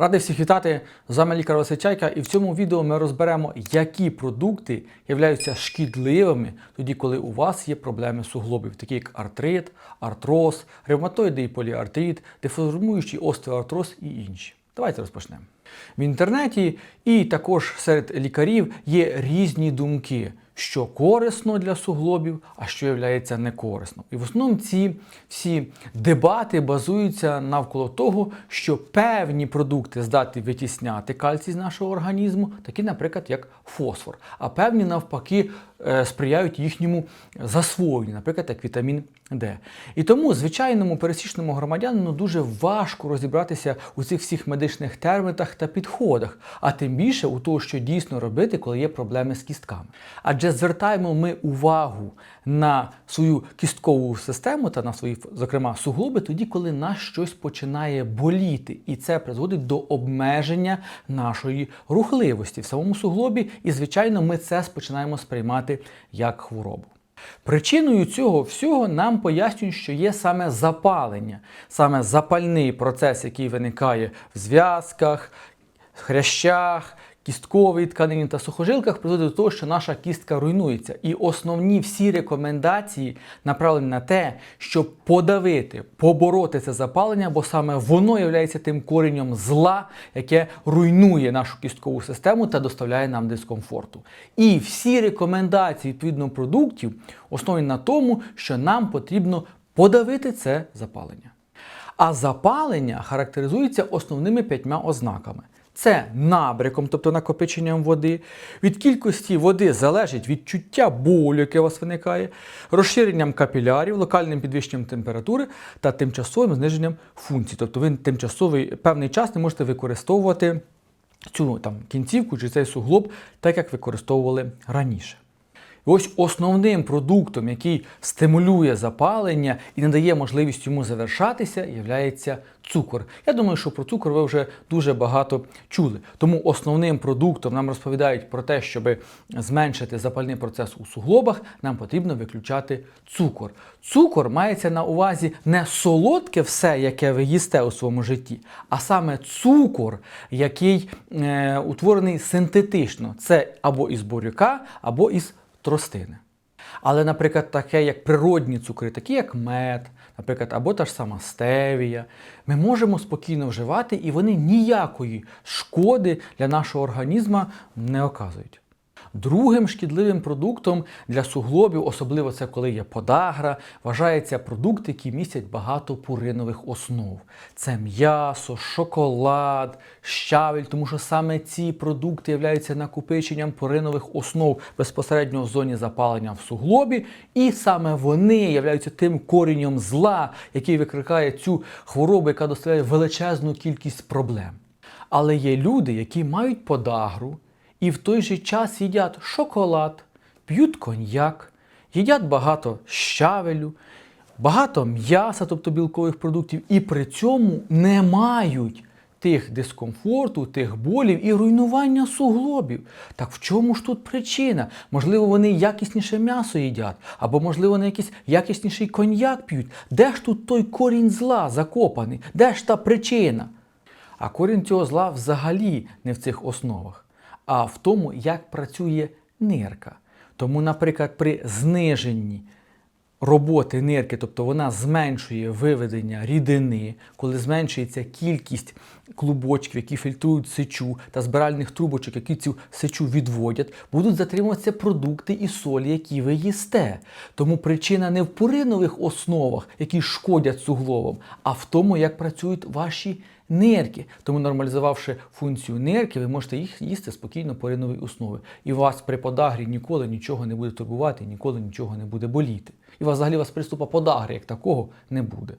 Радий всіх вітати! З вами лікар Василь Чайка, і в цьому відео ми розберемо, які продукти являються шкідливими тоді, коли у вас є проблеми суглобів, такі як артрит, артроз, ревматоїдний і поліартрит, деформуючий остеоартроз і інші. Давайте розпочнемо. В інтернеті і також серед лікарів є різні думки, що корисно для суглобів, а що є некорисно. І в основному ці всі дебати базуються навколо того, що певні продукти здатні витісняти кальцій з нашого організму, такі, наприклад, як фосфор, а певні навпаки е, сприяють їхньому засвоєнню, наприклад, як вітамін Д. І тому звичайному пересічному громадянину дуже важко розібратися у цих всіх медичних термінах та підходах, а тим більше у того, що дійсно робити, коли є проблеми з кістками. Адже звертаємо ми увагу на свою кісткову систему та на свої, зокрема, суглоби, тоді, коли нас щось починає боліти, і це призводить до обмеження нашої рухливості в самому суглобі, і, звичайно, ми це починаємо сприймати як хворобу. Причиною цього всього нам пояснюють, що є саме запалення, саме запальний процес, який виникає в зв'язках, хрящах, кістковій тканині та сухожилках, призводить до того, що наша кістка руйнується. І основні всі рекомендації направлені на те, щоб подавити, побороти це запалення, бо саме воно є тим коренем зла, яке руйнує нашу кісткову систему та доставляє нам дискомфорту. І всі рекомендації відповідно продуктів основні на тому, що нам потрібно подавити це запалення. А запалення характеризується основними п'ятьма ознаками. Це набряком, тобто накопиченням води. Від кількості води залежить відчуття болю, яке у вас виникає, розширенням капілярів, локальним підвищенням температури та тимчасовим зниженням функцій. Тобто ви тимчасовий певний час не можете використовувати цю там, кінцівку чи цей суглоб, так як використовували раніше. Ось основним продуктом, який стимулює запалення і не дає можливість йому завершатися, є цукор. Я думаю, що про цукор ви вже дуже багато чули. Тому основним продуктом нам розповідають про те, щоб зменшити запальний процес у суглобах, нам потрібно виключати цукор. Цукор мається на увазі не солодке все, яке ви їсте у своєму житті, а саме цукор, який е, утворений синтетично. Це або із буряка, або із тростини. Але, наприклад, таке, як природні цукри, такі як мед, наприклад, або та ж сама стевія, ми можемо спокійно вживати, і вони ніякої шкоди для нашого організму не оказують. Другим шкідливим продуктом для суглобів, особливо це коли є подагра, вважається продукт, який містять багато пуринових основ. Це м'ясо, шоколад, щавель, тому що саме ці продукти являються накопиченням пуринових основ безпосередньо в зоні запалення в суглобі, і саме вони являються тим корінням зла, який викликає цю хворобу, яка доставляє величезну кількість проблем. Але є люди, які мають подагру і в той же час їдять шоколад, п'ють коньяк, їдять багато щавелю, багато м'яса, тобто білкових продуктів, і при цьому не мають тих дискомфорту, тих болів і руйнування суглобів. Так в чому ж тут причина? Можливо, вони якісніше м'ясо їдять, або, можливо, вони якийсь якісніший коньяк п'ють. Де ж тут той корінь зла закопаний? Де ж та причина? А корінь цього зла взагалі не в цих основах а в тому, як працює нирка. Тому, наприклад, при зниженні роботи нирки, тобто вона зменшує виведення рідини, коли зменшується кількість клубочків, які фільтрують сечу, та збиральних трубочок, які цю сечу відводять, будуть затримуватися продукти і солі, які ви їсте. Тому причина не в пуринових основах, які шкодять суглобам, а в тому, як працюють ваші нирки. Тому, нормалізувавши функцію нирки, ви можете їх їсти спокійно по риновій основі. І вас при подагрі ніколи нічого не буде турбувати, ніколи нічого не буде боліти. І вас взагалі вас приступа подагри як такого не буде.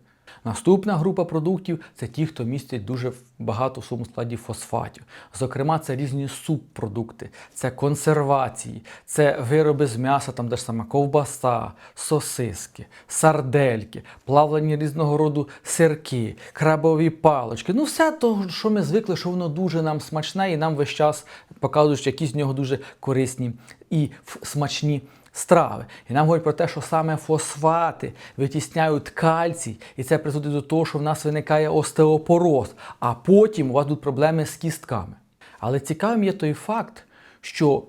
Наступна група продуктів це ті, хто містять дуже багато в своєму складі фосфатів. Зокрема, це різні субпродукти, це консервації, це вироби з м'яса, там де ж сама ковбаса, сосиски, сардельки, плавлені різного роду сирки, крабові палочки. Ну, все то, що ми звикли, що воно дуже нам смачне, і нам весь час показують, що якісь з нього дуже корисні і смачні страви. І нам говорять про те, що саме фосфати витісняють кальцій, і це призводить до того, що в нас виникає остеопороз, а потім у вас будуть проблеми з кістками. Але цікавим є той факт, що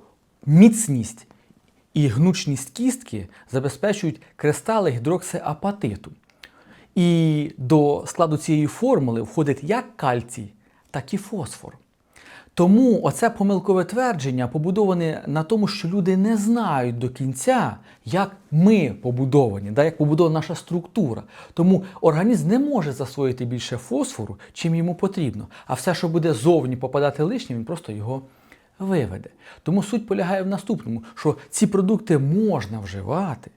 міцність і гнучність кістки забезпечують кристали гідроксиапатиту. І до складу цієї формули входить як кальцій, так і фосфор. Тому оце помилкове твердження побудоване на тому, що люди не знають до кінця, як ми побудовані, да, як побудована наша структура. Тому організм не може засвоїти більше фосфору, чим йому потрібно. А все, що буде зовні попадати лишнє, він просто його виведе. Тому суть полягає в наступному, що ці продукти можна вживати,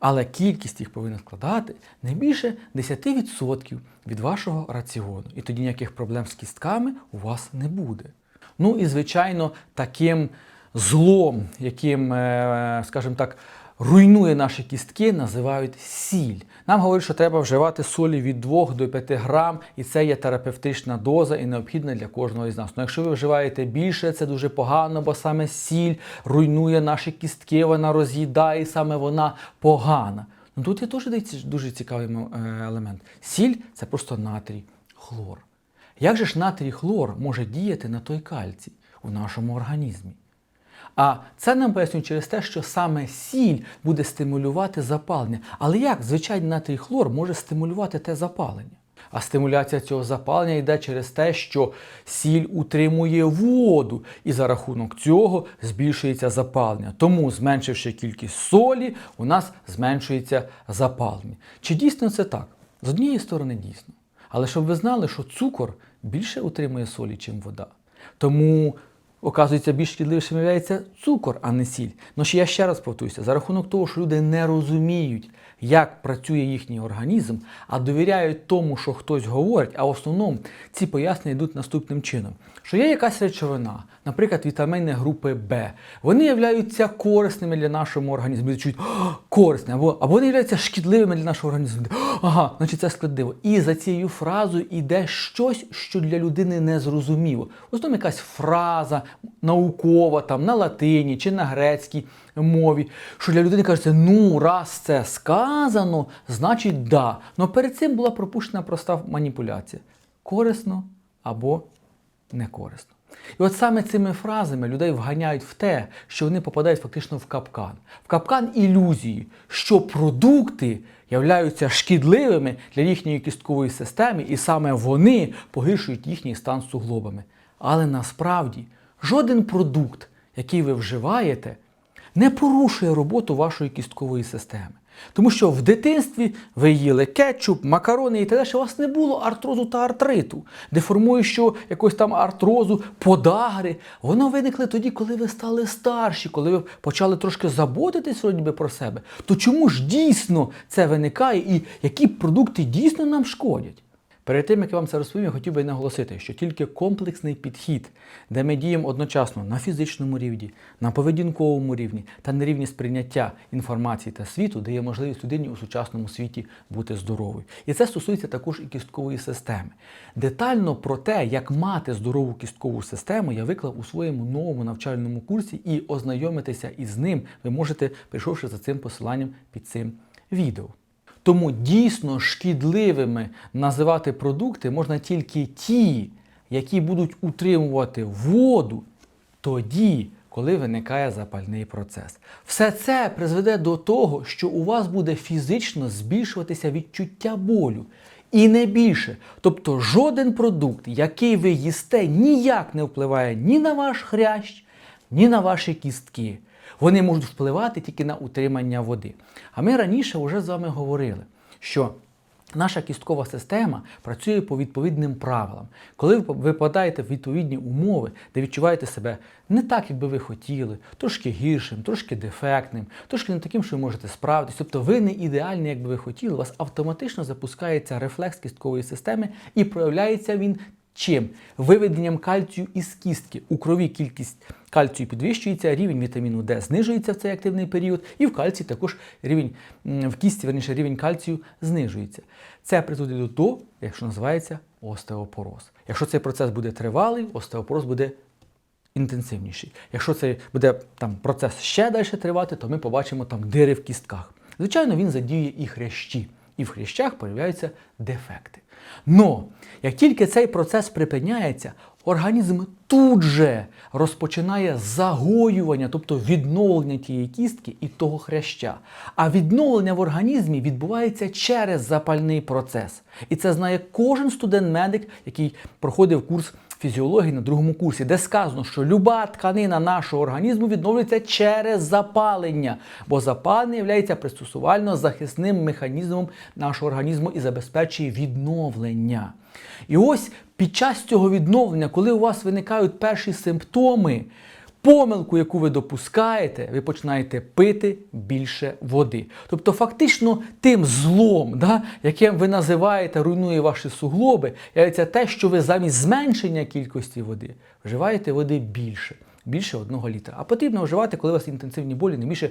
але кількість їх повинна складати не більше 10% від вашого раціону. І тоді ніяких проблем з кістками у вас не буде. Ну і, звичайно, таким злом, яким, е, скажімо так, руйнує наші кістки, називають сіль. Нам говорять, що треба вживати солі від 2 до 5 грам, і це є терапевтична доза і необхідна для кожного із нас. Ну, якщо ви вживаєте більше, це дуже погано, бо саме сіль руйнує наші кістки, вона роз'їдає, і саме вона погана. Ну тут є теж дуже цікавий е, елемент. Сіль це просто натрій, хлор. Як же ж натрій хлор може діяти на той кальцій у нашому організмі? А це нам пояснюють через те, що саме сіль буде стимулювати запалення. Але як звичайний натрій хлор може стимулювати те запалення? А стимуляція цього запалення йде через те, що сіль утримує воду, і за рахунок цього збільшується запалення. Тому, зменшивши кількість солі, у нас зменшується запалення. Чи дійсно це так? З однієї сторони, дійсно. Але щоб ви знали, що цукор більше утримує солі, чим вода. Тому, оказується, більш шкідливішим є цукор, а не сіль. Ну ще я ще раз повторюся, за рахунок того, що люди не розуміють, як працює їхній організм, а довіряють тому, що хтось говорить, а в основному ці пояснення йдуть наступним чином: що є якась речовина, наприклад, вітаміни групи Б, вони являються корисними для нашого організму. Люди чують корисні, або, або вони являються шкідливими для нашого організму. Ага, значить це складливо. І за цією фразою йде щось, що для людини не зрозуміло. В основному якась фраза наукова, там на латині чи на грецькій мові, що для людини кажеться, ну раз це сказано, значить да. Но перед цим була пропущена проста маніпуляція. Корисно або не корисно. І от саме цими фразами людей вганяють в те, що вони попадають фактично в капкан. В капкан ілюзії, що продукти являються шкідливими для їхньої кісткової системи, і саме вони погіршують їхній стан суглобами. Але насправді жоден продукт, який ви вживаєте, не порушує роботу вашої кісткової системи. Тому що в дитинстві ви їли кетчуп, макарони і те, що у вас не було артрозу та артриту, деформуючого якогось там артрозу, подагри. Воно виникли тоді, коли ви стали старші, коли ви почали трошки заботитись вроді про себе. То чому ж дійсно це виникає і які продукти дійсно нам шкодять? Перед тим, як я вам це розповім, я хотів би наголосити, що тільки комплексний підхід, де ми діємо одночасно на фізичному рівні, на поведінковому рівні та на рівні сприйняття інформації та світу, дає можливість людині у сучасному світі бути здоровою. І це стосується також і кісткової системи. Детально про те, як мати здорову кісткову систему, я виклав у своєму новому навчальному курсі і ознайомитися із ним ви можете, прийшовши за цим посиланням під цим відео. Тому дійсно шкідливими називати продукти можна тільки ті, які будуть утримувати воду тоді, коли виникає запальний процес. Все це призведе до того, що у вас буде фізично збільшуватися відчуття болю. І не більше. Тобто жоден продукт, який ви їсте, ніяк не впливає ні на ваш хрящ, ні на ваші кістки. Вони можуть впливати тільки на утримання води. А ми раніше вже з вами говорили, що наша кісткова система працює по відповідним правилам. Коли ви випадаєте в відповідні умови, де відчуваєте себе не так, як би ви хотіли, трошки гіршим, трошки дефектним, трошки не таким, що ви можете справитись, тобто ви не ідеальні, як би ви хотіли, у вас автоматично запускається рефлекс кісткової системи і проявляється він Чим? Виведенням кальцію із кістки. У крові кількість кальцію підвищується, рівень вітаміну Д знижується в цей активний період, і в кальції також рівень в кісті, верніше, рівень кальцію знижується. Це призводить до того, якщо називається остеопороз. Якщо цей процес буде тривалий, остеопороз буде інтенсивніший. Якщо це буде там процес ще далі тривати, то ми побачимо там дири в кістках. Звичайно, він задіює і хрящі, і в хрящах появляються дефекти. Но як тільки цей процес припиняється, організм тут же розпочинає загоювання, тобто відновлення тієї кістки і того хряща. А відновлення в організмі відбувається через запальний процес. І це знає кожен студент-медик, який проходив курс фізіології на другому курсі, де сказано, що люба тканина нашого організму відновлюється через запалення, бо запалення є пристосувально захисним механізмом нашого організму і забезпечує відновлення. І ось під час цього відновлення, коли у вас виникають перші симптоми, помилку, яку ви допускаєте, ви починаєте пити більше води. Тобто, фактично, тим злом, да, яким ви називаєте, руйнує ваші суглоби, являється те, що ви замість зменшення кількості води вживаєте води більше, більше одного літра. А потрібно вживати, коли у вас інтенсивні болі, не більше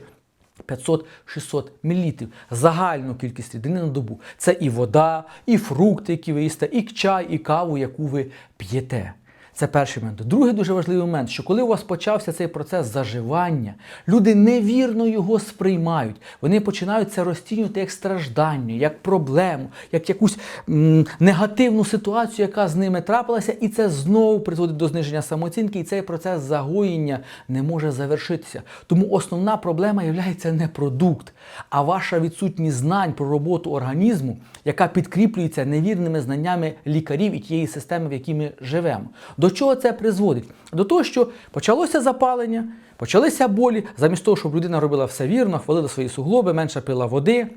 500-600 мл загальну кількість рідини на добу. Це і вода, і фрукти, які ви їсте, і чай, і каву, яку ви п'єте. Це перший момент. Другий дуже важливий момент, що коли у вас почався цей процес заживання, люди невірно його сприймають. Вони починають це розцінювати як страждання, як проблему, як якусь м, негативну ситуацію, яка з ними трапилася, і це знову призводить до зниження самооцінки, і цей процес загоєння не може завершитися. Тому основна проблема є не продукт, а ваша відсутність знань про роботу організму, яка підкріплюється невірними знаннями лікарів і тієї системи, в якій ми живемо. До чого це призводить? До того, що почалося запалення, почалися болі, замість того, щоб людина робила все вірно, хвалила свої суглоби, менше пила води.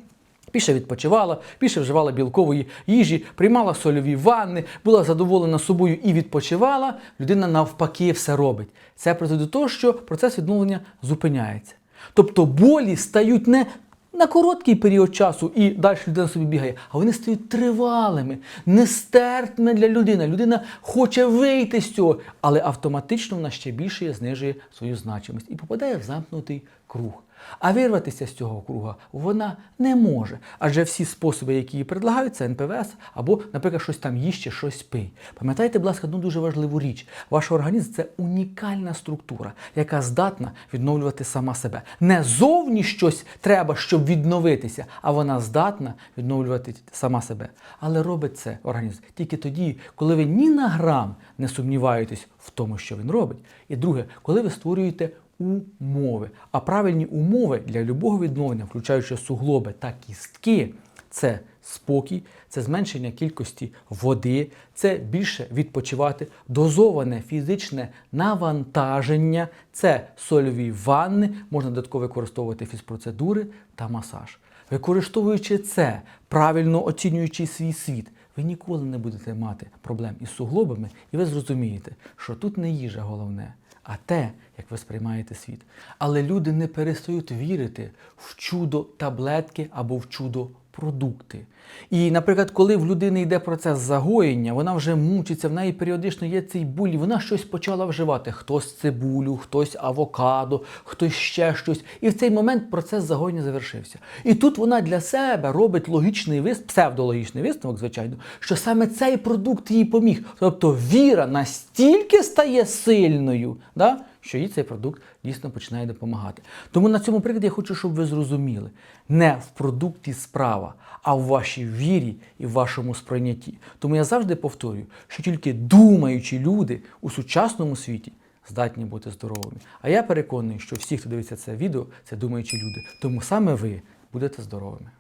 Більше відпочивала, більше вживала білкової їжі, приймала сольові ванни, була задоволена собою і відпочивала. Людина навпаки все робить. Це призводить до того, що процес відновлення зупиняється. Тобто болі стають не на короткий період часу і далі людина собі бігає, а вони стають тривалими, нестерпними для людини. Людина хоче вийти з цього, але автоматично вона ще більше знижує свою значимість і попадає в замкнутий круг. А вирватися з цього круга вона не може. Адже всі способи, які їй предлагають, це НПВС або, наприклад, щось там чи щось пий. Пам'ятайте, будь ласка, одну дуже важливу річ. Ваш організм це унікальна структура, яка здатна відновлювати сама себе. Не зовні щось треба, щоб відновитися, а вона здатна відновлювати сама себе. Але робить це організм тільки тоді, коли ви ні на грам не сумніваєтесь в тому, що він робить. І друге, коли ви створюєте умови. А правильні умови для любого відновлення, включаючи суглоби та кістки, це спокій, це зменшення кількості води, це більше відпочивати, дозоване фізичне навантаження, це сольові ванни, можна додатково використовувати фізпроцедури та масаж. Використовуючи це, правильно оцінюючи свій світ, ви ніколи не будете мати проблем із суглобами, і ви зрозумієте, що тут не їжа головне, а те, як ви сприймаєте світ. Але люди не перестають вірити в чудо таблетки або в чудо продукти. І, наприклад, коли в людини йде процес загоєння, вона вже мучиться, в неї періодично є цей буль, вона щось почала вживати. Хтось цибулю, хтось авокадо, хтось ще щось. І в цей момент процес загоєння завершився. І тут вона для себе робить логічний висновок, псевдологічний висновок, звичайно, що саме цей продукт їй поміг. Тобто віра настільки стає сильною. Да? Що їй цей продукт дійсно починає допомагати. Тому на цьому прикладі я хочу, щоб ви зрозуміли, не в продукті справа, а в вашій вірі і в вашому сприйнятті. Тому я завжди повторюю, що тільки думаючі люди у сучасному світі здатні бути здоровими. А я переконаний, що всі, хто дивиться це відео, це думаючі люди. Тому саме ви будете здоровими.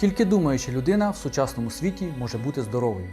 Тільки думаюча людина в сучасному світі може бути здоровою.